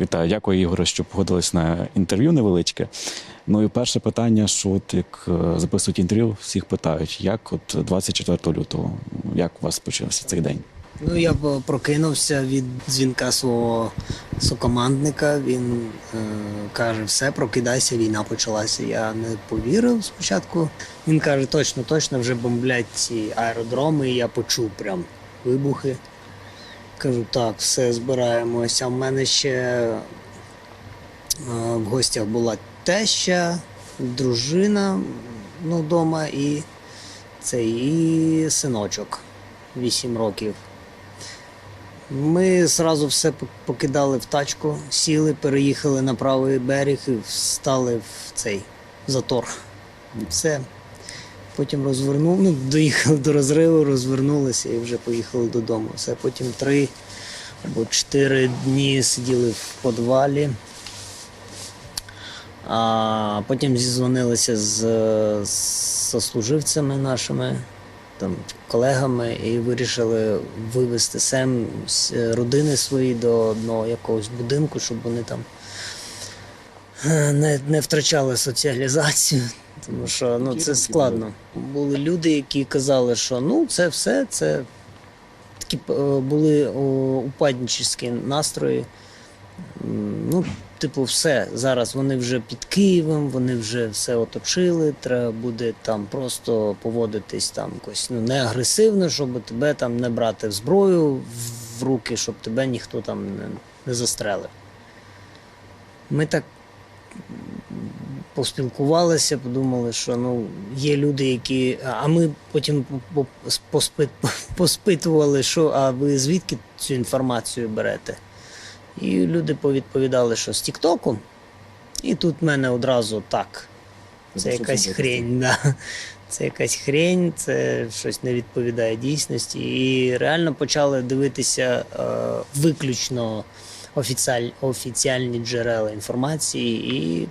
Вітаю, дякую, Ігоре, що погодились на інтерв'ю невеличке. Ну і перше питання, що от як е, записують інтерв'ю, всіх питають, як от 24 лютого, як у вас почався цей день? Ну, я б прокинувся від дзвінка свого сокомандника. Він е, каже: все, прокидайся, війна почалася. Я не повірив спочатку. Він каже, точно, точно вже бомблять ці аеродроми. І я почув прям вибухи. Кажу, так, все збираємося. В мене ще е, в гостях була теща, дружина ну, вдома і цей і синочок 8 років. Ми зразу все покидали в тачку, сіли, переїхали на правий берег і встали в цей затор. Все. Потім розвернув, ну, доїхали до розриву, розвернулися і вже поїхали додому. Все, потім три або чотири дні сиділи в подвалі. А потім зізвонилися з, сослуживцями нашими, там, колегами, і вирішили вивезти сем з родини свої до одного якогось будинку, щоб вони там не, не втрачали соціалізацію. Тому що ну, це складно. Були люди, які казали, що ну це все, це такі е, були о, упадническі настрої. Ну, типу, все. Зараз вони вже під Києвом, вони вже все оточили. Треба буде там просто поводитись там якось ну, не агресивно, щоб тебе там не брати в зброю в руки, щоб тебе ніхто там не, не застрелив. Ми так поспілкувалися, подумали, що ну, є люди, які. А ми потім по- по- поспит- поспитували, що а ви звідки цю інформацію берете? І люди повідповідали, що з Тіктоку. І тут в мене одразу так. Це якась це хрень, да. Це якась хрень, це щось не відповідає дійсності. І реально почали дивитися е, виключно офіціаль, офіціальні джерела інформації і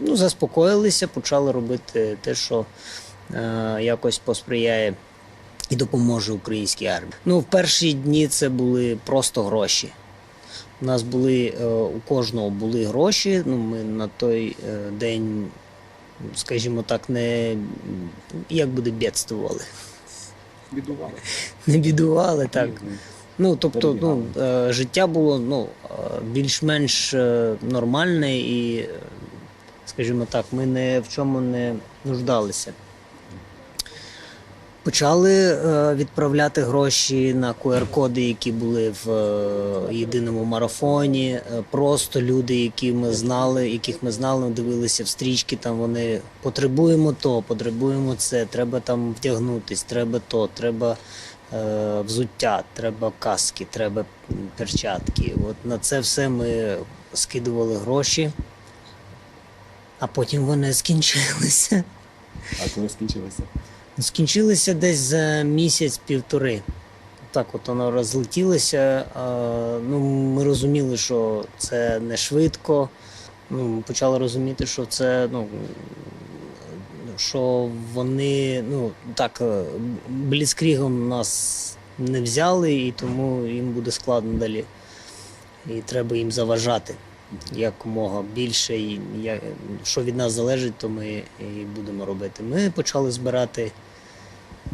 ну, заспокоїлися, почали робити те, що е, якось посприяє і допоможе українській армії. Ну, в перші дні це були просто гроші. У нас були е, у кожного були гроші. Ну, ми на той е, день, скажімо так, не як буде бідствували. Бідували. Не бідували так. Ну, тобто, ну, е, життя було ну, е, більш-менш е, нормальне і, скажімо так, ми не в чому не нуждалися. Почали відправляти гроші на QR-коди, які були в єдиному марафоні. Просто люди, які ми знали, яких ми знали, дивилися в стрічки. Там вони потребуємо то, потребуємо це, треба там вдягнутись, треба то, треба взуття, треба каски, треба перчатки. От на це все ми скидували гроші, а потім вони скінчилися. А коли скінчилося? Скінчилися десь за місяць-півтори. Так от воно розлетілося. Ну, ми розуміли, що це не швидко. Ну, почали розуміти, що це ну, що вони ну, так е, бліцкрігом нас не взяли, і тому їм буде складно далі. І треба їм заважати якомога більше. І що від нас залежить, то ми і будемо робити. Ми почали збирати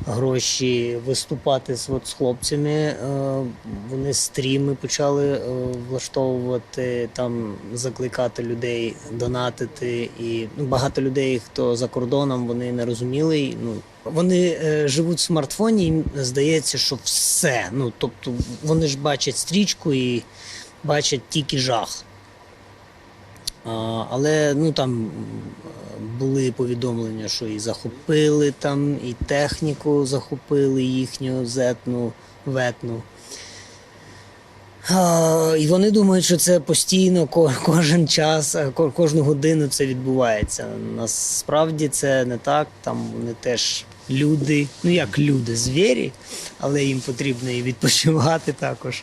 гроші, виступати з, от, з хлопцями. Е, вони стріми почали е, влаштовувати, там закликати людей, донатити. І ну, багато людей, хто за кордоном, вони не розуміли. Ну, вони е, живуть в смартфоні, їм здається, що все. Ну, тобто вони ж бачать стрічку і бачать тільки жах. Але ну там були повідомлення, що і захопили там, і техніку захопили їхню зетну, ветну. І вони думають, що це постійно, кожен час, кожну годину це відбувається. Насправді це не так. Там вони теж люди, ну як люди, звірі, але їм потрібно і відпочивати також.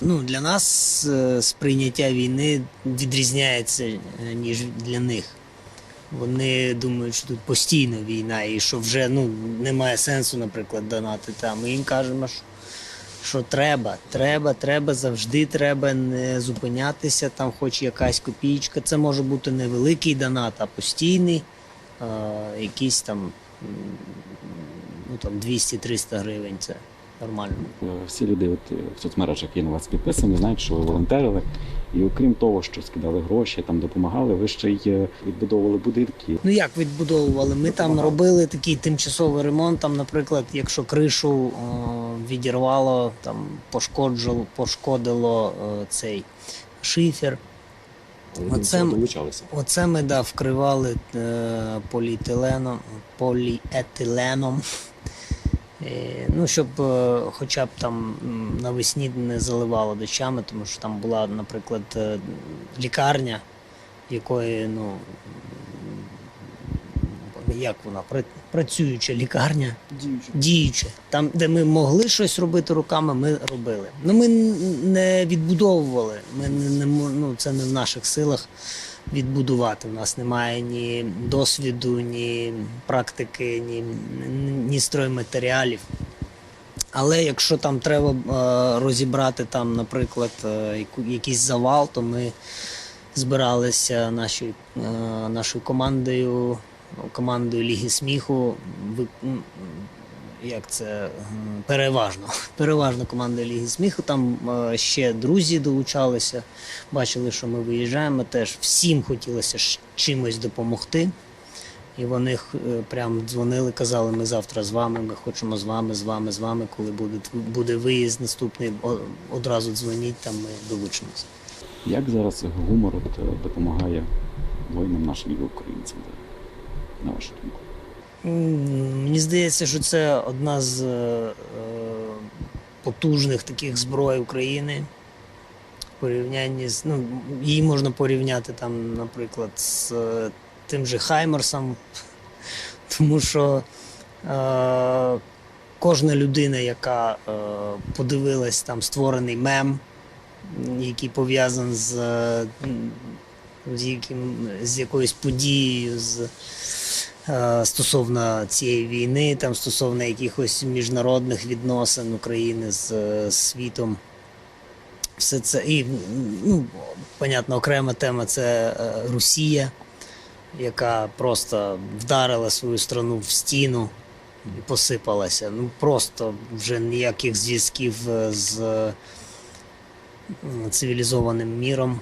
Ну, для нас е, сприйняття війни відрізняється, е, ніж для них. Вони думають, що тут постійно війна і що вже ну, немає сенсу, наприклад, донатити. А ми їм кажемо, що що треба, треба, треба, завжди треба не зупинятися, там хоч якась копійка. Це може бути невеликий донат, а постійний, е, якийсь там, ну, там 200-300 гривень. Це нормально. Е, Всі люди от, е, в соцмережах є на вас підписані, знають, що ви волонтерили. І окрім того, що скидали гроші, там допомагали, ви ще й е, відбудовували будинки. Ну як відбудовували? Ми там робили такий тимчасовий ремонт. Там, наприклад, якщо кришу о, відірвало, там пошкоджало, пошкодило о, цей шифер. Оце. Оце ми да, вкривали е, поліетиленом, поліетиленом. Е, ну, щоб е, хоча б там навесні не заливало дощами, тому що там була, наприклад, е, лікарня, якої, ну, як вона, пра- працююча лікарня, Діючи. діюча. Там, де ми могли щось робити руками, ми робили. Ну ми не відбудовували. Ми не, не ну, це не в наших силах відбудувати. У нас немає ні досвіду, ні практики, ні, ні стройматеріалів. Але якщо там треба е, розібрати там, наприклад, е, якийсь завал, то ми збиралися нашою, е, нашою командою, командою Ліги сміху. Як це переважно, переважно команда Ліги сміху. Там е, ще друзі долучалися, бачили, що ми виїжджаємо. Теж всім хотілося чимось допомогти. І вони е, прям дзвонили, казали, ми завтра з вами, ми хочемо з вами, з вами, з вами. Коли буде, буде виїзд наступний, одразу дзвоніть, там ми долучимося. Як зараз гумор е, допомагає воїнам нашим і українцям? На вашу думку? Мені здається, що це одна з е, е, потужних таких зброй України. В порівнянні з ну, її можна порівняти там, наприклад, з е, тим же Хаймерсом, тому що е, кожна людина, яка е, подивилась там створений мем, який пов'язаний з, з, з якоюсь подією, з стосовно цієї війни, там стосовно якихось міжнародних відносин України з е, світом. Все це і ну, понятно, окрема тема це е, Росія, яка просто вдарила свою страну в стіну і посипалася. Ну просто вже ніяких зв'язків е, з е, цивілізованим міром.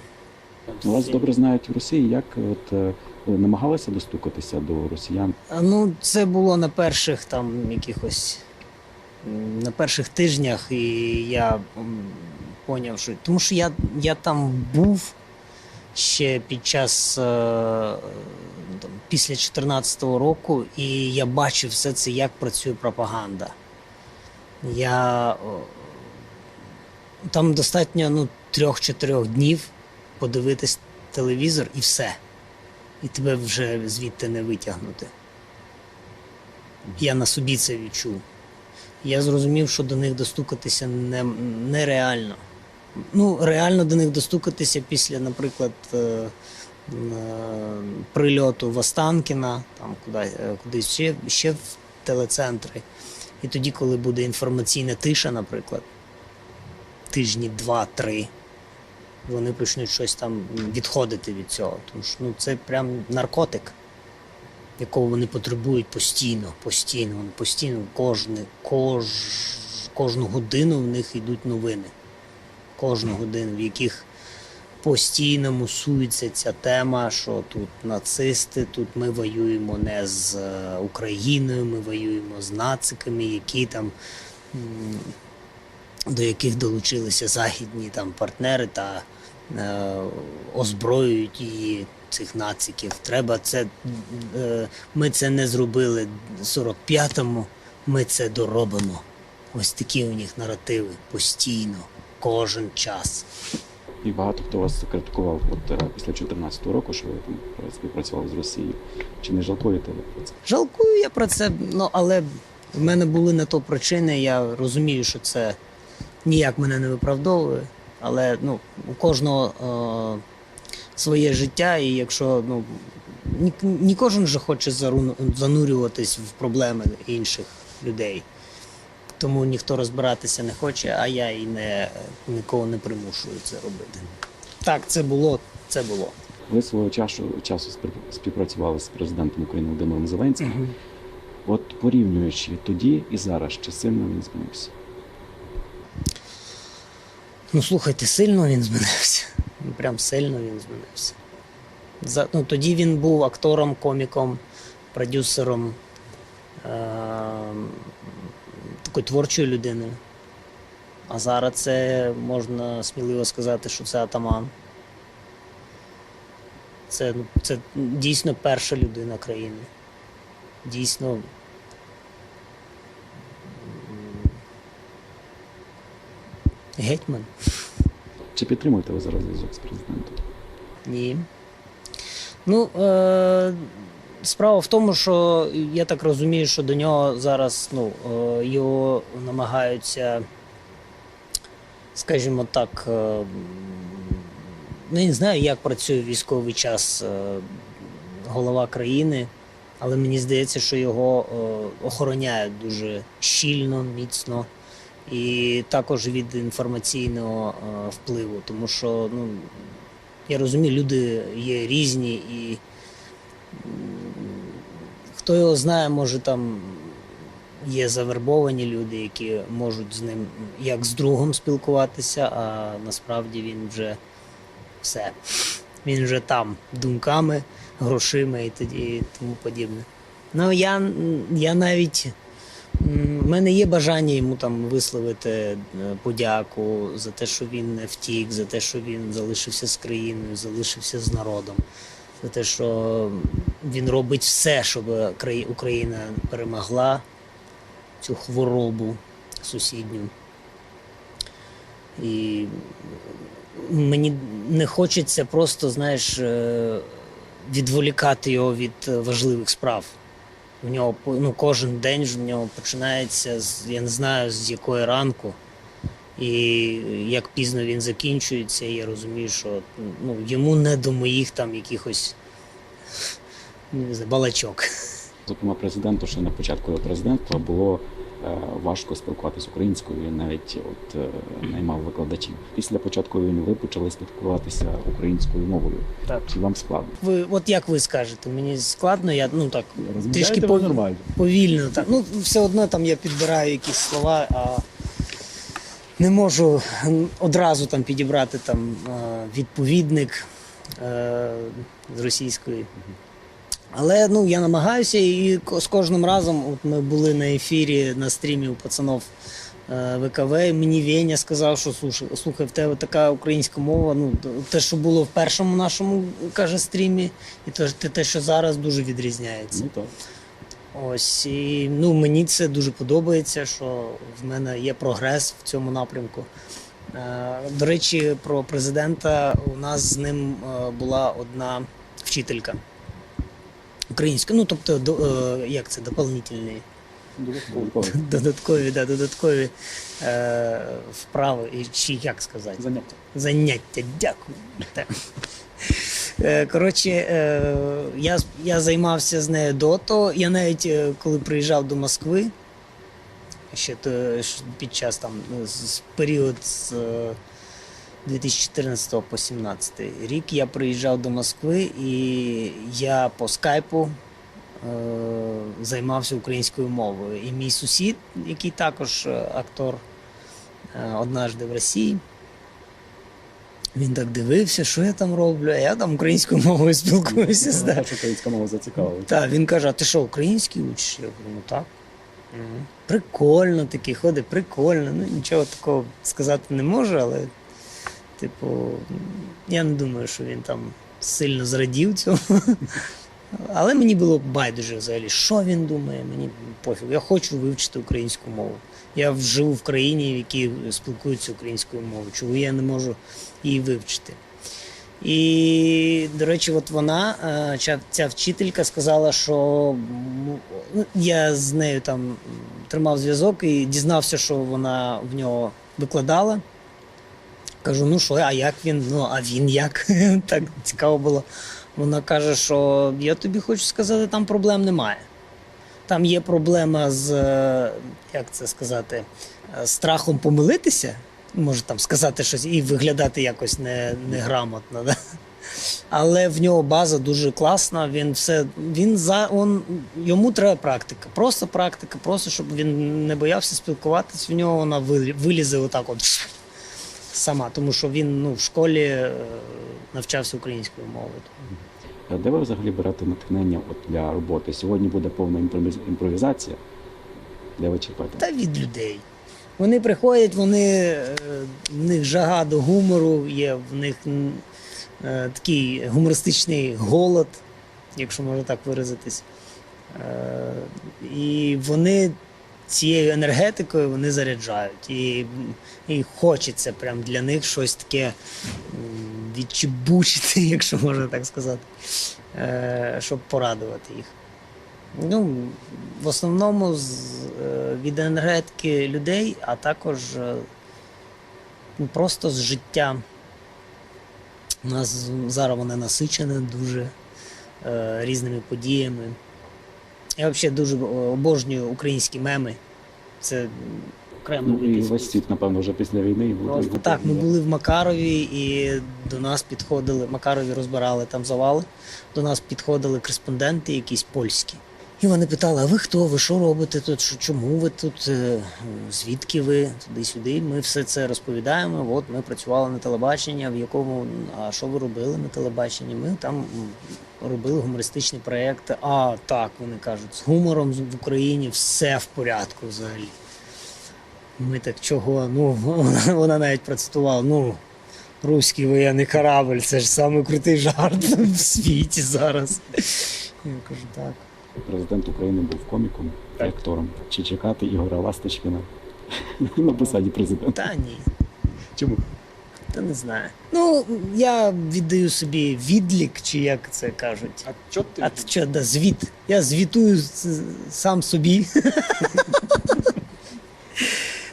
Вас добре знають в Росії. Як от е, намагалися достукатися до росіян? Ну, це було на перших там якихось на перших тижнях, і я поняв, що тому що я, я там був ще під час е, там, після 14-го року, і я бачив все це, як працює пропаганда. Я там достатньо ну, трьох-чотирьох днів подивитись телевізор і все і тебе вже звідти не витягнути. Я на собі це відчув. Я зрозумів, що до них достукатися не, нереально. Ну, реально до них достукатися після, наприклад, е, е, прильоту в Останкіна, там куди, е, кудись ще, ще в телецентри. І тоді, коли буде інформаційна тиша, наприклад, тижні два-три, вони почнуть щось там відходити від цього. Тому що ну, це прям наркотик, якого вони потребують постійно, постійно, постійно, кожне, кож, кожну годину в них йдуть новини. Кожну годину, в яких постійно мусується ця тема, що тут нацисти, тут ми воюємо не з е, Україною, ми воюємо з нациками, які там. До яких долучилися західні там партнери та е, озброюють її цих нациків. Треба це. Е, ми це не зробили 45-му, ми це доробимо. Ось такі у них наративи постійно, кожен час. І багато хто вас критикував от, е, після 2014 року, що ви там співпрацювали з Росією. Чи не жалкуєте ви про це? Жалкую я про це, ну але в мене були на то причини. Я розумію, що це ніяк мене не виправдовує. Але ну, у кожного е, своє життя, і якщо ну, ні, ні кожен же хоче занурюватись в проблеми інших людей. Тому ніхто розбиратися не хоче, а я і не, нікого не примушую це робити. Так, це було, це було. Ви свого часу, часу співпрацювали з президентом України Володимиром Зеленським. От порівнюючи тоді і зараз, чи сильно він змінився? Ну, слухайте, сильно він змінився. Ну, Прям сильно він змінився. За, ну, тоді він був актором, коміком, продюсером, е- такою творчою людиною. А зараз це можна сміливо сказати, що це атаман. Це, ну, це дійсно перша людина країни. Дійсно. Гетьман. Чи підтримуєте ви зараз зв'язок з президентом? Ні. Ну, е, справа в тому, що я так розумію, що до нього зараз ну, е, його намагаються, скажімо так, е, ну, не знаю, як працює військовий час е, голова країни, але мені здається, що його е, охороняють дуже щільно, міцно. І також від інформаційного е, впливу, тому що ну, я розумію, люди є різні, і хто його знає, може там є завербовані люди, які можуть з ним як з другом спілкуватися, а насправді він вже все. Він вже там думками, грошима і тоді і тому подібне. Ну я, я навіть. В мене є бажання йому там висловити е, подяку за те, що він не втік, за те, що він залишився з країною, залишився з народом, за те, що він робить все, щоб Україна перемогла цю хворобу сусідню. І мені не хочеться просто, знаєш, е, відволікати його від важливих справ. У нього ну, кожен день в нього починається з я не знаю з якої ранку. І як пізно він закінчується, я розумію, що ну, йому не до моїх там якихось балачок. Зокрема, президенту ще на початку президентства було важко спілкуватися українською. Він навіть от е, наймав викладачів. Після початку війни ви почали спілкуватися українською мовою. Так. Чи вам складно? Ви, от як ви скажете, мені складно, я ну так трішки пов- нормально. повільно. Так. Ну, все одно там я підбираю якісь слова, а не можу одразу там підібрати там е, відповідник е, з російської. Але ну, я намагаюся, і з кожним разом от ми були на ефірі на стрімі у пацанов е, ВКВ. Мені Веня сказав, що слушай, слухай, в тебе така українська мова. Ну, те, що було в першому нашому каже, стрімі, і те, те- що зараз дуже відрізняється. Ну так. Ось і ну мені це дуже подобається, що в мене є прогрес в цьому напрямку. Е, До речі, про президента у нас з ним е, була одна вчителька українська. Ну тобто, до, е, як це дополнительні додаткові, да, додаткові е, вправи, і чи як сказати? Заняття. заняття. Дякую. Так. Е, Коротше, е, я, я займався з нею до того. Я навіть е, коли приїжджав до Москви, ще то, під час там з- з період з е, 2014 по 2017 рік я приїжджав до Москви і я по скайпу е, займався українською мовою. І мій сусід, який також е, актор е, однажды в Росії. Він так дивився, що я там роблю, а я там українською мовою спілкуюся. з Ваша українська мова зацікавила. Так, він каже: а ти що, український учиш? Я кажу, ну так. Прикольно такий, ходить, прикольно. Ну, нічого такого сказати не можу, але, типу, я не думаю, що він там сильно зрадів цьому. Але мені було байдуже взагалі, що він думає, мені пофіг. Я хочу вивчити українську мову. Я живу в країні, в якій спілкуються українською мовою. Чому я не можу її вивчити? І, до речі, от вона, е, ця, вчителька, сказала, що ну, я з нею там тримав зв'язок і дізнався, що вона в нього викладала. Кажу, ну що, а як він? Ну, а він як? так цікаво було. Вона каже, що я тобі хочу сказати, там проблем немає. Там є проблема з, е, як це сказати, е, страхом помилитися. Може там сказати щось і виглядати якось не, неграмотно. Да? Але в нього база дуже класна. Він все він за он йому треба практика. Просто практика, просто щоб він не боявся спілкуватись. В нього вона вилізе отак, от сама, тому що він ну в школі е, навчався українською мовою. Е, Де ви взагалі берете натхнення от для роботи? Сьогодні буде повна імпровізація. Де ви черпаєте? Та від людей. Вони приходять, вони, е, в них жага до гумору, є в них е, такий гумористичний голод, якщо можна так виразитись. Е, І вони цією енергетикою вони заряджають. І, і хочеться прям для них щось таке відчебучити, якщо можна так сказати, е, щоб порадувати їх. Ну, в основному з, е, від енергетики людей, а також е, ну, просто з життя. У нас зараз воно насичене дуже е, різними подіями. Я взагалі дуже обожнюю українські меми. Це окремо Ну і світ, напевно, вже після війни. Просто так, ми були в Макарові і до нас підходили, Макарові розбирали там завали. До нас підходили кореспонденти якісь польські. І вони питали: а ви хто? Ви що робите тут? Чому ви тут? Е, Звідки ви? Туди-сюди. Ми все це розповідаємо. От ми працювали на телебаченні, в якому а що ви робили на телебаченні? Ми там робили гумористичні проекти. А так вони кажуть, з гумором в Україні все в порядку взагалі. Ми так чого? Ну, вона навіть процитувала. Ну, руський воєнний корабль, це ж самий крутий жарт в світі зараз. Я кажу, так. Президент України був коміком і актором. Чи чекати Ігоря Ласточкіна на посаді президента? Та ні, Чому? та не знаю. Ну, я віддаю собі відлік, чи як це кажуть. А чо ти? А що, да, звіт. Я звітую с- сам собі.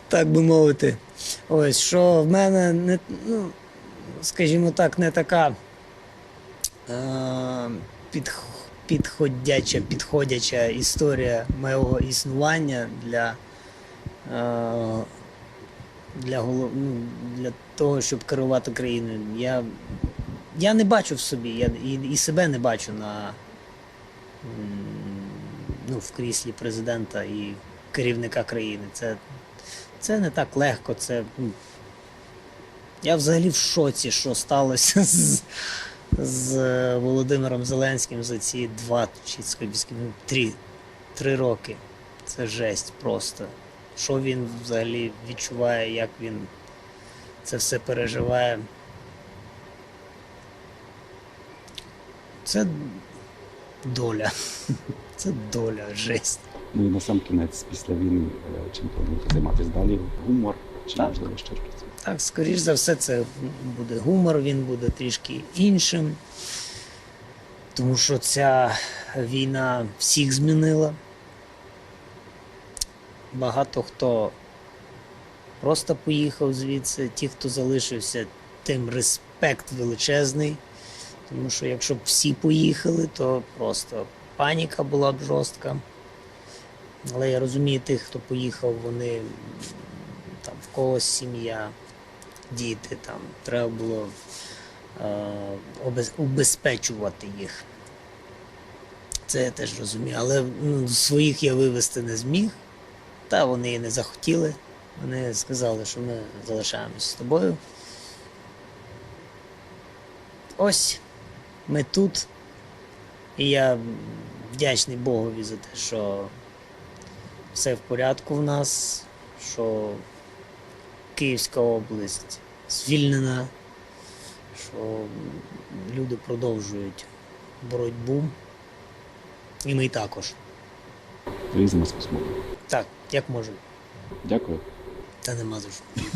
так би мовити. Ось, що в мене не, ну, скажімо так, не така е, під, підходяча, підходяча історія моєго існування для, е, для, голов, ну, для того, щоб керувати країною. Я, я не бачу в собі, я і, і себе не бачу на ну, в кріслі президента і керівника країни. Це, це не так легко. Це, ну, я взагалі в шоці, що сталося з, з е, Володимиром Зеленським за ці два чи ну, три, три роки. Це жесть просто. Що він взагалі відчуває, як він це все переживає. Це доля. Це доля, жесть. Ну і на сам кінець після війни е, чим плануєте займатися далі? Гумор чи Так. можливо ще щось? Так, скоріш за все, це буде гумор, він буде трішки іншим. Тому що ця війна всіх змінила. Багато хто просто поїхав звідси, ті, хто залишився, тим респект величезний. Тому що якщо б всі поїхали, то просто паніка була б жорстка. Але я розумію тих, хто поїхав, вони там в когось сім'я, діти, там треба було е, убезпечувати їх. Це я теж розумію. Але ну, своїх я вивезти не зміг. Та вони і не захотіли. Вони сказали, що ми залишаємось з тобою. Ось ми тут. І я вдячний Богові за те, що все в порядку в нас, що Київська область звільнена, що люди продовжують боротьбу. І ми також. Різимо з. Так, як можемо. Дякую. Та нема за що.